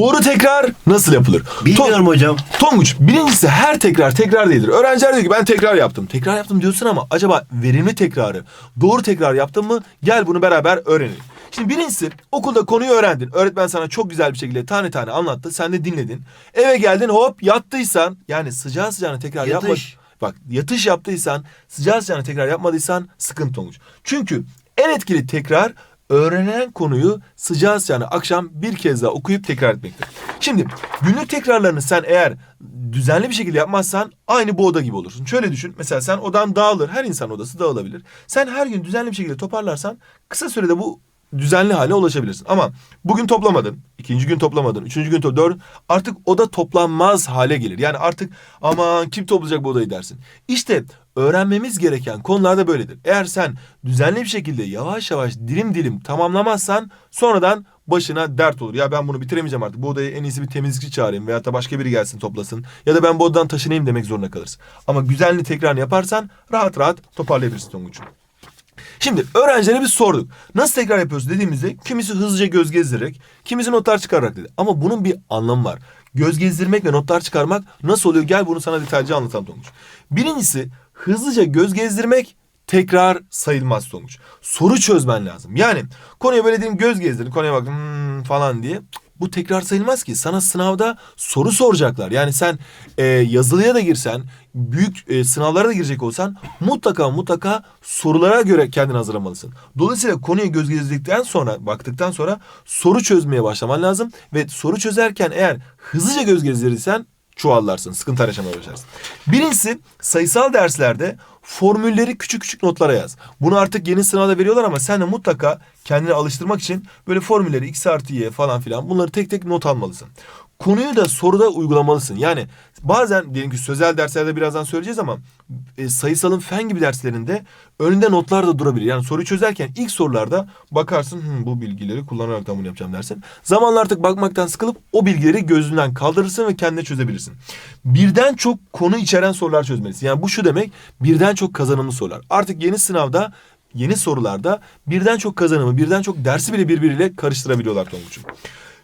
Doğru tekrar nasıl yapılır? Bilmiyorum hocam. Tonguç birincisi her tekrar tekrar değildir. Öğrenciler diyor ki ben tekrar yaptım. Tekrar yaptım diyorsun ama acaba verimli tekrarı doğru tekrar yaptın mı? Gel bunu beraber öğrenelim. Şimdi birincisi okulda konuyu öğrendin. Öğretmen sana çok güzel bir şekilde tane tane anlattı. Sen de dinledin. Eve geldin hop yattıysan yani sıcağı sıcağına tekrar Yatış. yapma. Bak yatış yaptıysan sıcağı sıcağına tekrar yapmadıysan sıkıntı Tonguç. Çünkü en etkili tekrar öğrenilen konuyu sıcağı sıcağına akşam bir kez daha okuyup tekrar etmektir. Şimdi günlük tekrarlarını sen eğer düzenli bir şekilde yapmazsan aynı bu oda gibi olursun. Şöyle düşün mesela sen odan dağılır her insan odası dağılabilir. Sen her gün düzenli bir şekilde toparlarsan kısa sürede bu düzenli hale ulaşabilirsin. Ama bugün toplamadın, ikinci gün toplamadın, üçüncü gün toplamadın. Artık oda toplanmaz hale gelir. Yani artık aman kim toplayacak bu odayı dersin. İşte öğrenmemiz gereken konularda böyledir. Eğer sen düzenli bir şekilde yavaş yavaş dilim dilim tamamlamazsan sonradan başına dert olur. Ya ben bunu bitiremeyeceğim artık. Bu odayı en iyisi bir temizlikçi çağırayım veyahut da başka biri gelsin toplasın. Ya da ben bu odadan taşınayım demek zorunda kalırsın. Ama güzelini tekrar yaparsan rahat rahat toparlayabilirsin Tonguç'um. Şimdi öğrencilere biz sorduk. Nasıl tekrar yapıyoruz dediğimizde kimisi hızlıca göz gezdirerek, kimisi notlar çıkararak dedi. Ama bunun bir anlamı var. Göz gezdirmek ve notlar çıkarmak nasıl oluyor? Gel bunu sana detaylıca anlatalım Tonguç. Birincisi hızlıca göz gezdirmek tekrar sayılmaz Tonguç. Soru çözmen lazım. Yani konuya böyle diyeyim göz gezdirdin, konuya baktın hmm, falan diye. Bu tekrar sayılmaz ki. Sana sınavda soru soracaklar. Yani sen e, yazılıya da girsen, büyük e, sınavlara da girecek olsan mutlaka mutlaka sorulara göre kendini hazırlamalısın. Dolayısıyla konuya göz gezdikten sonra, baktıktan sonra soru çözmeye başlaman lazım. Ve soru çözerken eğer hızlıca göz gezdirirsen çuvallarsın, sıkıntı yaşamaya başlarsın. Birincisi sayısal derslerde formülleri küçük küçük notlara yaz. Bunu artık yeni sınavda veriyorlar ama sen de mutlaka kendini alıştırmak için böyle formülleri x artı y falan filan bunları tek tek not almalısın. Konuyu da soruda uygulamalısın. Yani bazen diyelim ki sözel derslerde birazdan söyleyeceğiz ama e, sayısalın fen gibi derslerinde önünde notlar da durabilir. Yani soruyu çözerken ilk sorularda bakarsın "Hı, bu bilgileri kullanarak da bunu yapacağım dersin. Zamanla artık bakmaktan sıkılıp o bilgileri gözünden kaldırırsın ve kendine çözebilirsin. Birden çok konu içeren sorular çözmelisin. Yani bu şu demek birden çok kazanımlı sorular. Artık yeni sınavda yeni sorularda birden çok kazanımı, birden çok dersi bile birbiriyle karıştırabiliyorlar Tonguç'um.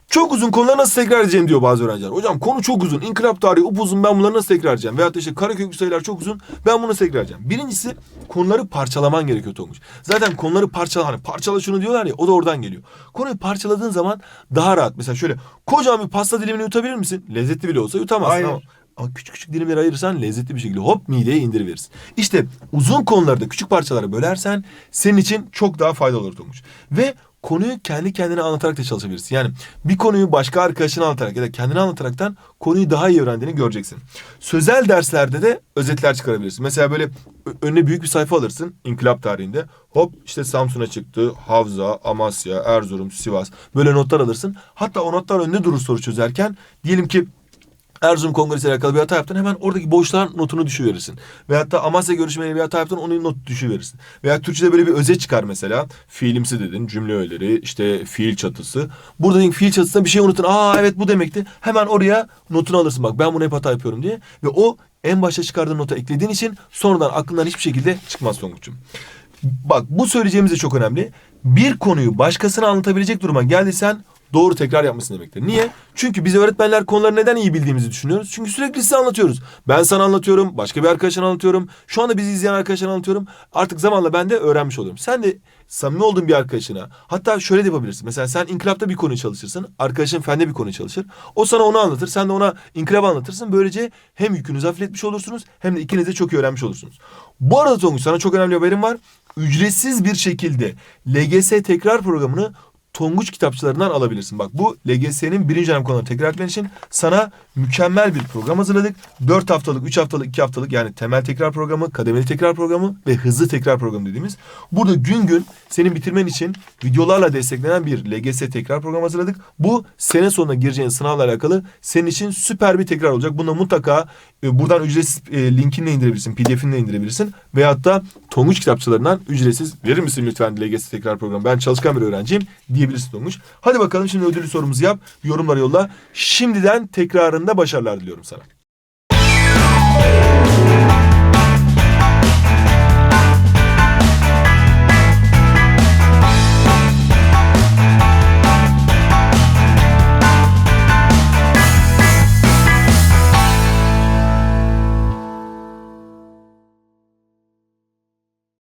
Çok uzun konuları nasıl tekrar edeceğim diyor bazı öğrenciler. Hocam konu çok uzun. İnkılap tarihi upuzun ben bunları nasıl tekrar edeceğim? Veyahut da işte kareköklü sayılar çok uzun. Ben bunu nasıl tekrar edeceğim? Birincisi konuları parçalaman gerekiyor Tonguç. Zaten konuları parçala hani parçala şunu diyorlar ya o da oradan geliyor. Konuyu parçaladığın zaman daha rahat. Mesela şöyle kocaman bir pasta dilimini yutabilir misin? Lezzetli bile olsa yutamazsın Hayır. ama ama küçük küçük dilimleri ayırırsan lezzetli bir şekilde hop mideye indiriverirsin. İşte uzun konuları da küçük parçalara bölersen senin için çok daha faydalı olur Tonguç. Ve konuyu kendi kendine anlatarak da çalışabilirsin. Yani bir konuyu başka arkadaşına anlatarak ya da kendine anlataraktan konuyu daha iyi öğrendiğini göreceksin. Sözel derslerde de özetler çıkarabilirsin. Mesela böyle önüne büyük bir sayfa alırsın inkılap tarihinde. Hop işte Samsun'a çıktı, Havza, Amasya, Erzurum, Sivas. Böyle notlar alırsın. Hatta o notlar önünde durur soru çözerken. Diyelim ki Erzurum Kongresi alakalı bir hata yaptın hemen oradaki boşluğa notunu düşüverirsin. Veyahut da Amasya görüşmeyle bir hata yaptın onun not düşüverirsin. Veya Türkçe'de böyle bir özet çıkar mesela. Fiilimsi dedin, cümle öğeleri, işte fiil çatısı. Burada dedin fiil çatısında bir şey unuttun. Aa evet bu demekti. Hemen oraya notunu alırsın bak ben bunu hep hata yapıyorum diye. Ve o en başta çıkardığın nota eklediğin için sonradan aklından hiçbir şekilde çıkmaz Tonguç'um. Bak bu söyleyeceğimiz de çok önemli. Bir konuyu başkasına anlatabilecek duruma geldiysen doğru tekrar yapmışsın demektir. Niye? Çünkü biz öğretmenler konuları neden iyi bildiğimizi düşünüyoruz. Çünkü sürekli size anlatıyoruz. Ben sana anlatıyorum, başka bir arkadaşına anlatıyorum. Şu anda bizi izleyen arkadaşlara anlatıyorum. Artık zamanla ben de öğrenmiş oluyorum. Sen de samimi olduğun bir arkadaşına hatta şöyle de yapabilirsin. Mesela sen inkılapta bir konuyu çalışırsın. Arkadaşın fende bir konuyu çalışır. O sana onu anlatır. Sen de ona inkılabı anlatırsın. Böylece hem yükünüzü hafifletmiş olursunuz hem de ikiniz de çok iyi öğrenmiş olursunuz. Bu arada Tonguç sana çok önemli bir haberim var. Ücretsiz bir şekilde LGS tekrar programını Tonguç kitapçılarından alabilirsin. Bak bu LGS'nin birinci dönem konuları tekrar etmen için sana mükemmel bir program hazırladık. 4 haftalık, 3 haftalık, 2 haftalık yani temel tekrar programı, kademeli tekrar programı ve hızlı tekrar programı dediğimiz. Burada gün gün senin bitirmen için videolarla desteklenen bir LGS tekrar programı hazırladık. Bu sene sonuna gireceğin sınavla alakalı senin için süper bir tekrar olacak. Bunu mutlaka e, buradan ücretsiz e, linkini indirebilirsin, pdf'ini de indirebilirsin. Veyahut da Tonguç kitapçılarından ücretsiz verir misin lütfen LGS tekrar programı? Ben çalışkan bir öğrenciyim diyebilirsin Tonguç. Hadi bakalım şimdi ödüllü sorumuzu yap, yorumlara yolla. Şimdiden tekrarında başarılar diliyorum sana.